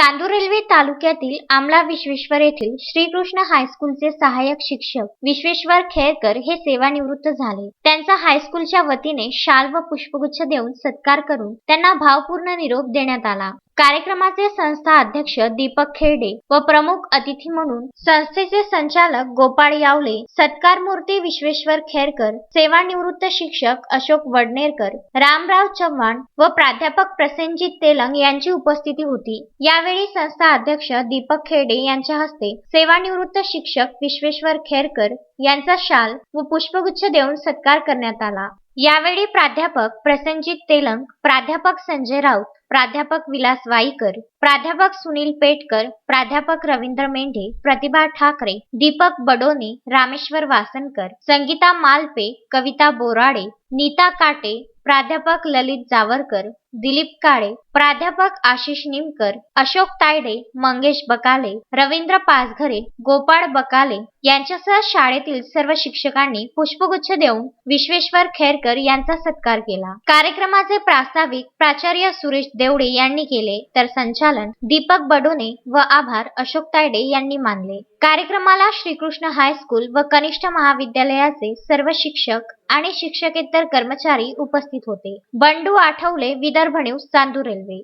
Chandur railway तालुक्यातील आमला विश्वेश्वर येथील श्रीकृष्ण हायस्कूलचे सहाय्यक शिक्षक विश्वेश्वर खेळकर हे सेवानिवृत्त झाले. त्यांचा हायस्कूलच्या वतीने शाल व पुष्पगुच्छ देऊन सत्कार करून त्यांना भावपूर्ण निरोप देण्यात आला. कार्यक्रमाचे संस्था अध्यक्ष दीपक खेरडे व प्रमुख अतिथी म्हणून संस्थेचे संचालक गोपाळ यावले सत्कार मूर्ती विश्वेश्वर खेरकर सेवानिवृत्त शिक्षक अशोक वडनेरकर रामराव चव्हाण व प्राध्यापक प्रसेनजित तेलंग यांची उपस्थिती होती. यावेळी संस्था अध्यक्ष दीपक खेरडे यांच्या हस्ते सेवानिवृत्त शिक्षक विश्वेश्वर खेरकर यांचा शाल व पुष्पगुच्छ देऊन सत्कार करण्यात आला. यावेळी प्राध्यापक प्रसंजित तेलंग प्राध्यापक संजय राऊत प्राध्यापक विलास वाईकर प्राध्यापक सुनील पेटकर प्राध्यापक रवींद्र मेंढे प्रतिभा ठाकरे दीपक बडोने रामेश्वर वासनकर संगीता मालपे कविता बोराडे नीता काटे प्राध्यापक ललित जावरकर दिलीप काळे प्राध्यापक आशिष निमकर अशोक तायडे मंगेश बकाले रवींद्र पाचघरे गोपाळ बकाले यांच्यासह शाळेतील सर्व शिक्षकांनी पुष्पगुच्छ देऊन विश्वेश्वर खेरकर यांचा सत्कार केला. कार्यक्रमाचे प्रास्ताविक प्राचार्य सुरेश देवडे यांनी केले तर संचालन दीपक बडोने व आभार अशोक तायडे यांनी मानले. कार्यक्रमाला श्रीकृष्ण हायस्कूल व कनिष्ठ महाविद्यालयाचे सर्व शिक्षक आणि शिक्षकेतर कर्मचारी उपस्थित होते. Bandu Athawale Vidarbha news Chandur railway.